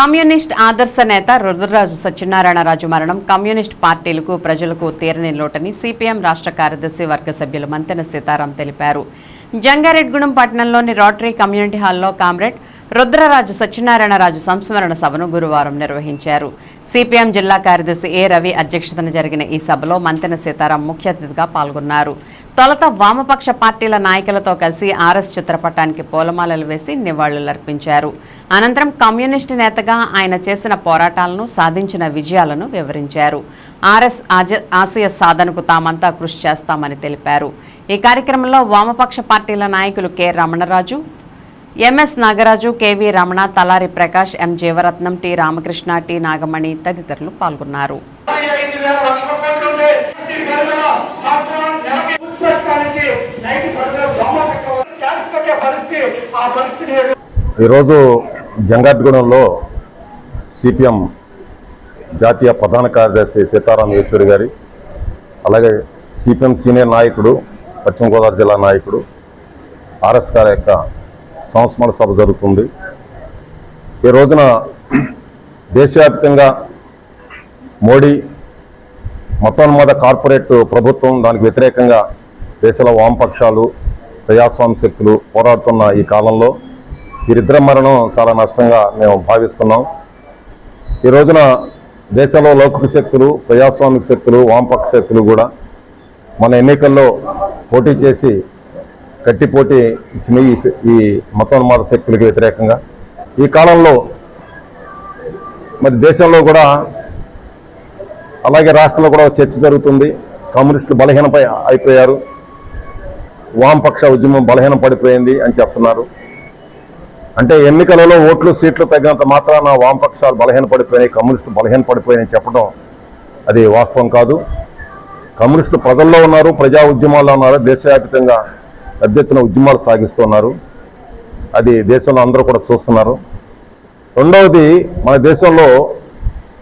Communist ఆదర్శ నేత రుద్రరాజు సత్యనారాయణరాజు మరణం. కమ్యూనిస్ట్ పార్టీలకు ప్రజలకు తీరని లోటని సిపిఎం రాష్ట్ర కార్యదర్శి వర్గ సభ్యులు మంతెన సీతారాం తెలిపారు. జంగారెడ్గూడెం పట్టణంలోని రోటరీ కమ్యూనిటీ హాల్లో కామ్రేడ్ రుద్రరాజు సత్యనారాయణరాజు సంస్మరణ సభను గురువారం నిర్వహించారు. సిపిఎం జిల్లా కార్యదర్శి ఏ రవి అధ్యక్షతన జరిగిన ఈ సభలో మంతెన సీతారాం ముఖ్య అతిథిగా పాల్గొన్నారు. తొలత వామపక్ష పార్టీల నాయకులతో కలిసి ఆర్ఎస్ చిత్రపటానికి పూలమాలలు వేసి నివాళులర్పించారు. అనంతరం కమ్యూనిస్టు నేతగా ఆయన చేసిన పోరాటాలను సాధించిన విజయాలను వివరించారు. ఆర్ఎస్ ఆజ- ఆశయ సాధనకు తామంతా కృషి చేస్తామని తెలిపారు. ఈ కార్యక్రమంలో వామపక్ష పార్టీల నాయకులు K Ramanaraju MS Nagaraju KV Ramana Talari Prakash M Jeevaratnam T Ramakrishna T Nagamani తదితరులు పాల్గొన్నారు. ట్యాక్స్ కట్టే పరిస్థితి ఆ పరిస్థితి లేదు. ఈరోజు జంగారెడ్డిగూడెంలో సిపిఎం జాతీయ ప్రధాన కార్యదర్శి సీతారాం యేచూరి గారి అలాగే సిపిఎం సీనియర్ నాయకుడు పశ్చిమ గోదావరి జిల్లా నాయకుడు ఆర్ఎస్ గారి యొక్క సంస్మరణ సభ జరుగుతుంది ఈ రోజున దేశవ్యాప్తంగా మోడీ మొట్టమొదటి కార్పొరేట్ ప్రభుత్వం దానికి వ్యతిరేకంగా దేశంలో వామపక్షాలు ప్రజాస్వామ్య శక్తులు పోరాడుతున్న ఈ కాలంలో వీరిద్దరి మరణం చాలా నష్టంగా మేము భావిస్తున్నాం. ఈ రోజున దేశంలో లౌకిక శక్తులు ప్రజాస్వామిక శక్తులు వామపక్ష శక్తులు కూడా మన ఎన్నికల్లో పోటీ చేసి గట్టి పోటీ ఇచ్చిన ఈ ఈ మతోన్మాద శక్తులకు వ్యతిరేకంగా ఈ కాలంలో మరి దేశంలో కూడా అలాగే రాష్ట్రంలో కూడా చర్చ జరుగుతుంది. కమ్యూనిస్టులు బలహీనపై అయిపోయారు. వామపక్ష ఉద్యమం బలహీనం పడిపోయింది అని చెప్తున్నారు. అంటే ఎన్నికలలో ఓట్లు సీట్లు తగ్గినంత మాత్రాన వామపక్షాలు బలహీన పడిపోయినాయి కమ్యూనిస్టులు బలహీన పడిపోయినాయి చెప్పడం అది వాస్తవం కాదు. కమ్యూనిస్టులు ప్రజల్లో ఉన్నారు ప్రజా ఉద్యమాల్లో ఉన్నారు దేశవ్యాప్తంగా పెద్ద ఎత్తున ఉద్యమాలు సాగిస్తున్నారు అది దేశంలో అందరూ కూడా చూస్తున్నారు. రెండవది మన దేశంలో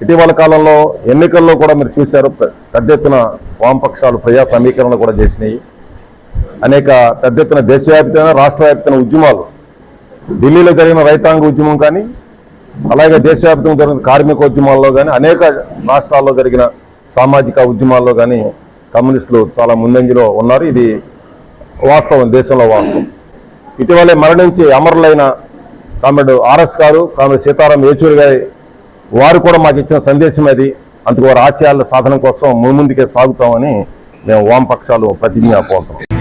ఇటీవల కాలంలో ఎన్నికల్లో కూడా మీరు చూశారు పెద్ద ఎత్తున వామపక్షాలు ప్రజా సమీకరణ కూడా చేసినాయి. అనేక పెద్ద ఎత్తున దేశవ్యాప్తంగా రాష్ట్ర వ్యాప్తంగా ఉద్యమాలు. ఢిల్లీలో జరిగిన రైతాంగ ఉద్యమం కానీ అలాగే దేశవ్యాప్తంగా జరిగిన కార్మిక ఉద్యమాల్లో కానీ అనేక రాష్ట్రాల్లో జరిగిన సామాజిక ఉద్యమాల్లో కానీ కమ్యూనిస్టులు చాలా ముందంజలో ఉన్నారు. ఇది వాస్తవం దేశంలో వాస్తవం. ఇటీవలే మరణించి అమరులైన కామెడు ఆర్ఎస్ గారు కామెడు సీతారాం యేచూరి గారి వారు కూడా మాకు ఇచ్చిన సందేశం అది. అందుకు వారి ఆశయాల సాధన కోసం ముందుకే సాగుతామని మేము వామపక్షాలు ప్రతిజ్ఞ పోతాం